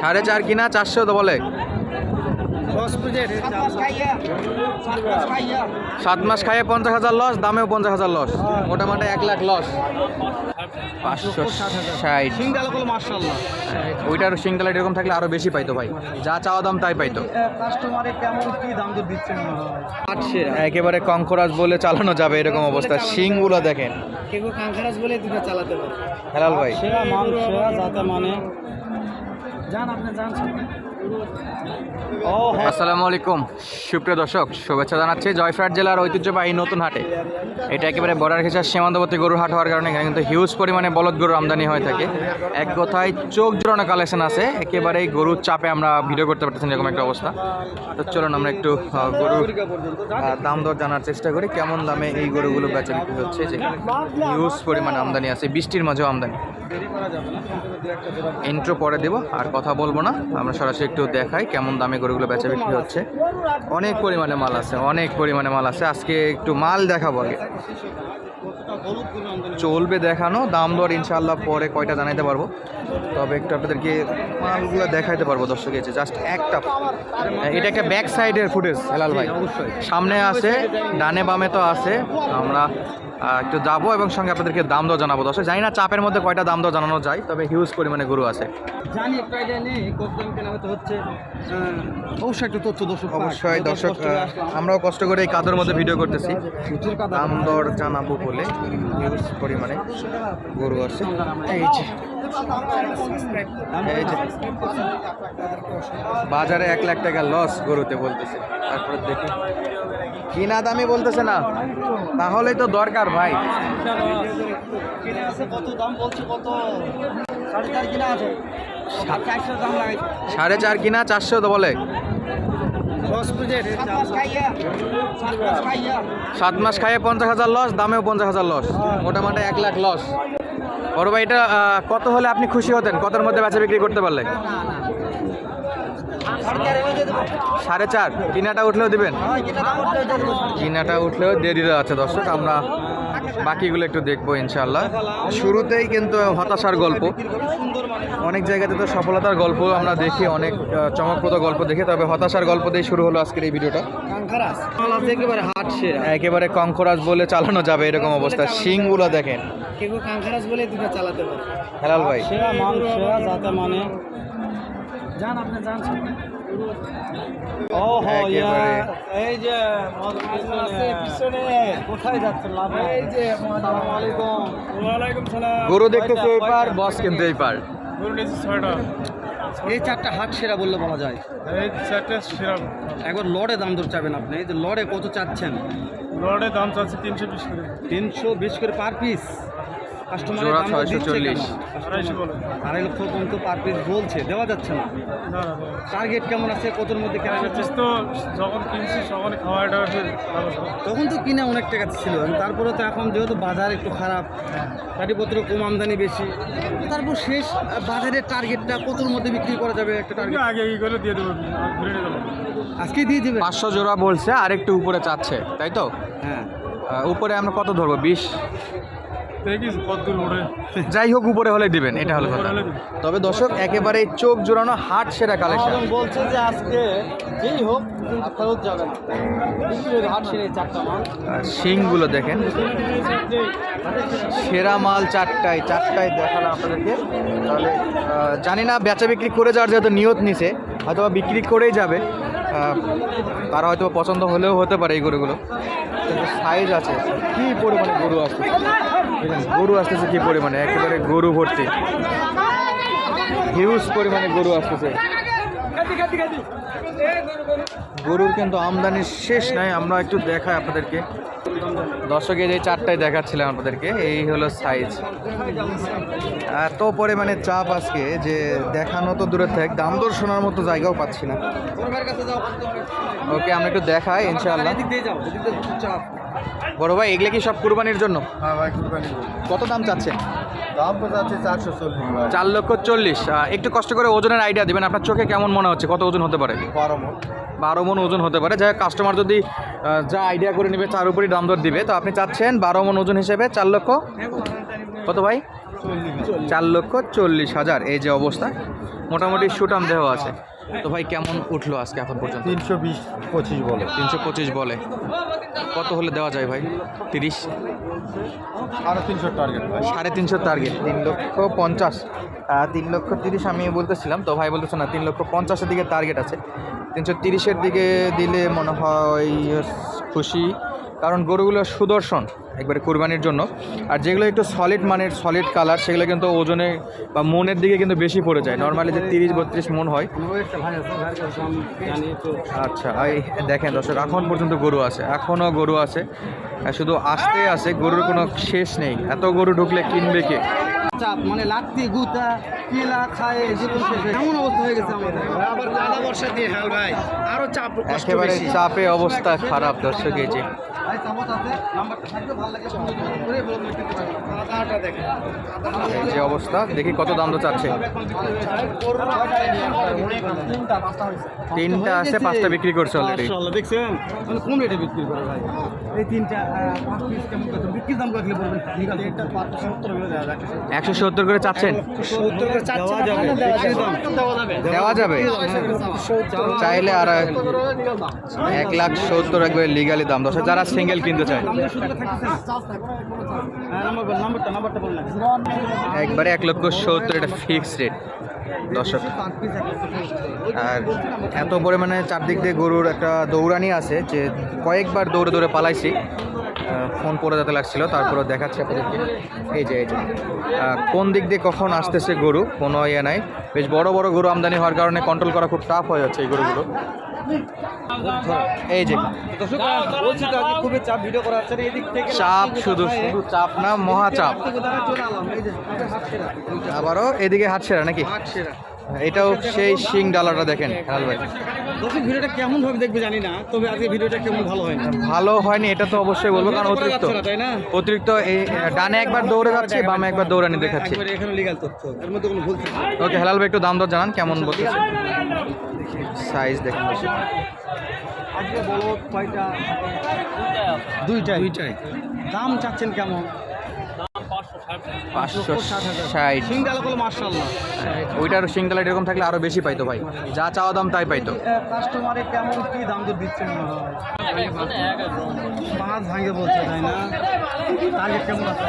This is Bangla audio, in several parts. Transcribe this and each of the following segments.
সাড়ে চার কিনা চারশো বলে। সাত মাস খাইয়া পঞ্চাশ হাজার লস দামেও পঞ্চাশ হাজার লস মোটামুটি এক লাখ লস পাঁচশো ষাট। ওইটার সিঙ্গেল এরকম থাকলে আরও বেশি পাইতো ভাই। যা চাওয়া দাম তাই পাইতো। কাস্টমারে কেমন কি দাম তো দিচ্ছেন আটশে একেবারে কঙ্করাজ বলে চালানো যাবে এরকম অবস্থা। শিংগুলো দেখেন। বলে চালাতে পারে হেলাল ভাই। সেরা মান সেরা মানে। যান আপনি যান। হ্যাঁ আসসালামু আলাইকুম। সুপ্রিয় দর্শক, শুভেচ্ছা জানাচ্ছি জয়ফ্রাট জেলার ঐতিহ্যবাহী নতুন হাটে। এটা একেবারে বর্ডার ঘেঁচার সীমান্তবর্তী গরুর হাট হওয়ার কারণে এখানে কিন্তু হিউজ পরিমাণে বলদ গরুর আমদানি হয়ে থাকে। এক কথায় চোখ জোড়ানো কালেকশন আছে, একেবারেই গরুর চাপে আমরা ভিডিও করতে পারতেছি এরকম একটা অবস্থা। তো চলুন আমরা একটু গরুর দাম দর জানার চেষ্টা করি, কেমন দামে এই গরুগুলো বেচা বিক্রি হচ্ছে, যে হিউজ পরিমাণে আমদানি আছে, বৃষ্টির মাঝেও আমদানি। ইন্ট্রো পরে দেব, আর কথা বলব না, আমরা সরাসরি একটু দেখাই কেমন দামে গরুগুলো বেচা বিক্রি হচ্ছে। অনেক পরিমাণে মাল আছে অনেক পরিমাণে মাল আছে। আজকে একটু মাল দেখাবো আগে। চলবে দেখানো দাম দর ইনশাল্লাহ পরে কয়টা জানাইতে পারব। তবে একটু আপনাদেরকে মালগুলো দেখাইতে পারব দর্শক এসে জাস্ট একটা এটা একটা ব্যাক সাইডের ফুটেজ হেলাল ভাই। সামনে আছে ডানে বামে তো আছে। আমরা একটু যাব এবং সঙ্গে আপনাদেরকে দাম দর জানাব। দর্শক জানি না চাপের মধ্যে কয়টা দাম দর জানানো যায় তবে হিউজ পরিমাণে গরু আছে। জানি একটা নেই কত কেনা হচ্ছে। অবশ্যই একটু তথ্য দর্শক অবশ্যই দর্শক। আমরাও কষ্ট করে এই কাদের মধ্যে ভিডিও করতেছি। দাম দর জানাব বলে হিউজ পরিমাণে গরু আছে। এই যে। বাজারে এক লাখ টাকা লস গরুতে বলতেছে। তারপর দেখি। কিনা দামি বলতেছে না? তাহলেই তো দরকার ভাই। সাড়ে চার কিনা চারশো তো বলে। সাত মাস খাইয়ে পঞ্চাশ হাজার লস দামেও পঞ্চাশ হাজার লস মোটামুটি এক লাখ লস বড় ভাই, এটা কত হলে আপনি খুশি হতেন? কতর মধ্যে বেচা বিক্রি করতে পারলে? সাড়ে চার। কিনাটা উঠলেও দেবেন? কিনাটা উঠলেও দিয়ে দিতে আছে দর্শক আমরা বাকিগুলো একটু দেখব ইনশাল্লাহ শুরুতেই কিন্তু হতাশার গল্প। অনেক জায়গাতে তো সফলতার গল্প আমরা দেখি অনেক চমকপ্রদ গল্প দেখি তবে হতাশার গল্প দিয়ে শুরু হলো আজকের এই ভিডিওটা। একেবারে কঙ্করাজ বলে চালানো যাবে এরকম অবস্থা। শিংগুলো দেখেন। কেউ কাঙ্কারাস বলে দুটো চালাতে পারে। হেলাল ভাই। সেরা মানে যান আপনি যান ও হো এই যে কোথায় যাচ্ছে লাভ এই যে গরু দেখতেছে এই পার বস কিন্তু এই পার এই চারটা হাট সেরা বললে বলা যায়। এই চারটে সেরা। একবার লড়ে দাম দর চাবেন আপনি। এই যে লড়ে কত চাচ্ছেন? লড়ে দাম চাচ্ছে তিনশো বিশ করে। তিনশো বিশ করে পার পিস। জোড়া দাম দর দিচ্ছে 640 কেমন? আড়াইশো বলে। আড়াই লক্ষ পর্যন্ত পার পিস বলছে দেওয়া যাচ্ছে না। না না না। টার্গেট কেমন আছে? কতর মধ্যে কেনা যাচ্ছে? তো যখন কিনছি তখন খাওয়া তখন তো কিনে অনেক টাকা ছিল তারপরে তো এখন যেহেতু বাজার একটু খারাপ গাড়িপত্র কম আমদানি বেশি তারপর শেষ বাজারের টার্গেটটা কতর মধ্যে বিক্রি করা যাবে একটা টার্গেট আগে করে দিয়ে দেবো আজকে দিয়ে দেবে? পাঁচশো জোড়া বলছে আর একটু উপরে চাচ্ছে তাই তো? হ্যাঁ। উপরে আমরা কত ধরবো? বিশ? দেখিস যাই হোক উপরে হলে দিবেন এটা হলো কথা। তবে দর্শক একেবারে চোখ জোড়ানো হাট সেরা কালেকশন বলছে যে আজকে যেই হোক ফেরত যাবে না। হাট সেরে চারটা মাল। শিংগুলো দেখেন। সেরা মাল চারটায় চারটায় দেখালাম আপনাদেরকে। তাহলে জানি না বেচা বিক্রি করে যাওয়ার যেহেতু নিয়ত নিছে হয়তো বিক্রি করেই যাবে। তারা হয়তো পছন্দ হলেও হতে পারে এই গরুগুলো। কিন্তু সাইজ আছে কি পরিমাণে গরু দেখেন, গরু আসতেছে কি পরিমাণে? একেবারে গরু ভর্তি। হিউজ পরিমাণে গরু আসতেছে। গরুর কিন্তু আমদানির শেষ নাই আমরা একটু দেখাই আপনাদেরকে। দর্শকের এই চারটায় দেখাচ্ছিলাম আপনাদেরকে এই হলো সাইজ এত পরিমাণে চাপ আজকে যে দেখানো তো দূরে থাক দাম দর শোনার মতো জায়গাও পাচ্ছি না। ওকে আমরা একটু দেখাই ইনশাআল্লাহ। বড় ভাই এগুলো কি সব কুরবানির জন্য? হ্যাঁ ভাই কত দাম চাচ্ছেন? দাম তো যাচ্ছে চারশো চল্লিশ চার লক্ষ চল্লিশ। একটু কষ্ট করে ওজনের আইডিয়া দিবেন আপনার চোখে কেমন মনে হচ্ছে? কত ওজন হতে পারে? বারো মন। বারো মন ওজন হতে পারে। যাই কাস্টমার যদি যা আইডিয়া করে নেবে তার উপরই দাম দর দিবে। তো আপনি চাচ্ছেন বারো মন ওজন হিসেবে চার লক্ষ? কত ভাই? চার লক্ষ চল্লিশ হাজার। এই যে অবস্থা মোটামুটি সুটাম দেহ আছে। তো ভাই কেমন উঠল আজকে এখন পর্যন্ত? তিনশো বিশ পঁচিশ বলে। তিনশো পঁচিশ বলে। কত হলে দেওয়া যায় ভাই? তিরিশ? সাড়ে তিনশো টার্গেট ভাই। সাড়ে তিনশো টার্গেট তিন লক্ষ পঞ্চাশ। তিন লক্ষ তিরিশ আমি বলতেছিলাম তো ভাই বলতেছে না তিন লক্ষ পঞ্চাশের দিকে টার্গেট আছে। তিনশো তিরিশের দিকে দিলে মনে হয় খুশি। কারণ গরুগুলো সুদর্শন একবারে কুরবানির জন্য। আর যেগুলো একটু সলিড মানের সলিড কালার সেগুলো কিন্তু ওজনে বা মনের দিকে কিন্তু বেশি পড়ে যায়। নর্মালি যে তিরিশ বত্রিশ মন হয়। আচ্ছা এই দেখেন দর্শক, এখন পর্যন্ত গরু আছে এখনও গরু আছে। শুধু আসতে আছে, গরুর কোনো শেষ নেই। এত গরু ঢুকলে কিনবে কে? চাপ মানে লাত্তি, গুতা, কিলা, খায় এমন অবস্থা হয়ে গেছে আমাদের? আবার কাদা বর্ষা দিয়ে হাল ভাই। আরও চাপ একেবারে চাপে অবস্থা খারাপ দর্শক এই যে। ভাই চামচ আছে। নাম্বারটা থাকলে ভালো লাগে ফোন করে বলতে দিতে পারবেন কাদাটা দেখেন। এই যে অবস্থা দেখি কত দাম তো চাচ্ছে। তিনটা আছে পাঁচটা বিক্রি করছে অলরেডি দেখছেন? মানে কোন রেটে বিক্রি করে ভাই? এই তিনটা আহ, পাঁচ পিস কেমন কত বিক্রির দাম কত বলবেন ঠিক আছে এটা 570 করে একশো সত্তর করে চাচ্ছেন 70 করে চাচ্ছে দেওয়া যাবে? দেওয়া যাবে। চাইলে আর এক লাখ সত্তর একবার লিগালি দাম দশ যারা সিঙ্গেল কিনতে চায়। একবারে এক লক্ষ সত্তর, এটা ফিক্সড রেট দর্শক। আর এত পরিমাণে চারদিক দিয়ে গরুর একটা দৌড়ানি আছে যে কয়েকবার দৌড়ে দৌড়ে পালাইছি। ফোন পড়ে যেতে লাগছিল তারপরে দেখাচ্ছি আপনাদেরকে। এই যে এই যে। কোন দিক দিয়ে কখন আসতেছে গরু? কোনো ইয়ে নাই। বেশ বড় বড় গরু আমদানি হওয়ার কারণে কন্ট্রোল করা খুব টাফ হয়ে যাচ্ছে এই গরুগুলো। এই যে। চাপ করা চাপ শুধু শুধু চাপ না, মহা চাপ। চলে আলাম এই যে হাত সেরা আবারও এদিকে হাত ছেড়া নাকি? হাত সেরা এটাও সেই শিং ডালাটা দেখেন হেলাল ভাই। দর্শক ভিডিওটা কেমন ভাবে দেখবে জানি না তবে আজকে ভিডিওটা কেমন ভালো হয় না ভালো হয়নি এটা তো অবশ্যই বলব কারণ অতিরিক্ত অতিরিক্ত এই ডানে একবার দৌড়ে যাচ্ছে বামে একবার দৌড়ানি দেখাচ্ছে। এখানে লিগ্যাল তথ্য এর মধ্যে কোনো ভুল ওকে হেলাল ভাই একটু দাম দর জানান কেমন বলতেছে? সাইজ দেখেন। বেশি। আজকে বলো কয়টা? দুইটাই। দুইটাই। দাম চাচ্ছেন কেমন? পাঁচশো ষাট। সিঙ্গাল ওইটার শিং এরকম থাকলে আরও বেশি পাইতো ভাই। যা চাওয়া দাম তাই পাইতো। কাস্টমারে কেমন কি দাম তো দিচ্ছেন পাঁচ ভাঙে বলছে তাই না? টার্গেট কেমন আছে?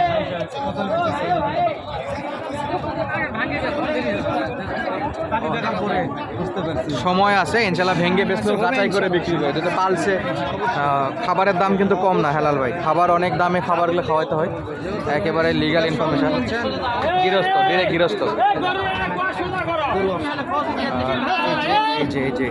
সময় আছে, ইনশাল্লাহ ভেঙ্গে বেসলেও যাচাই করে বিক্রি করে। যদি পালছে খাবারের দাম কিন্তু কম না হেলাল ভাই। খাবার অনেক দামে খাবারগুলো খাওয়াতে হয়। একেবারে লিগাল ইনফরমেশন গৃহস্থ ডিরেক্ট গৃহস্থ। এই যে।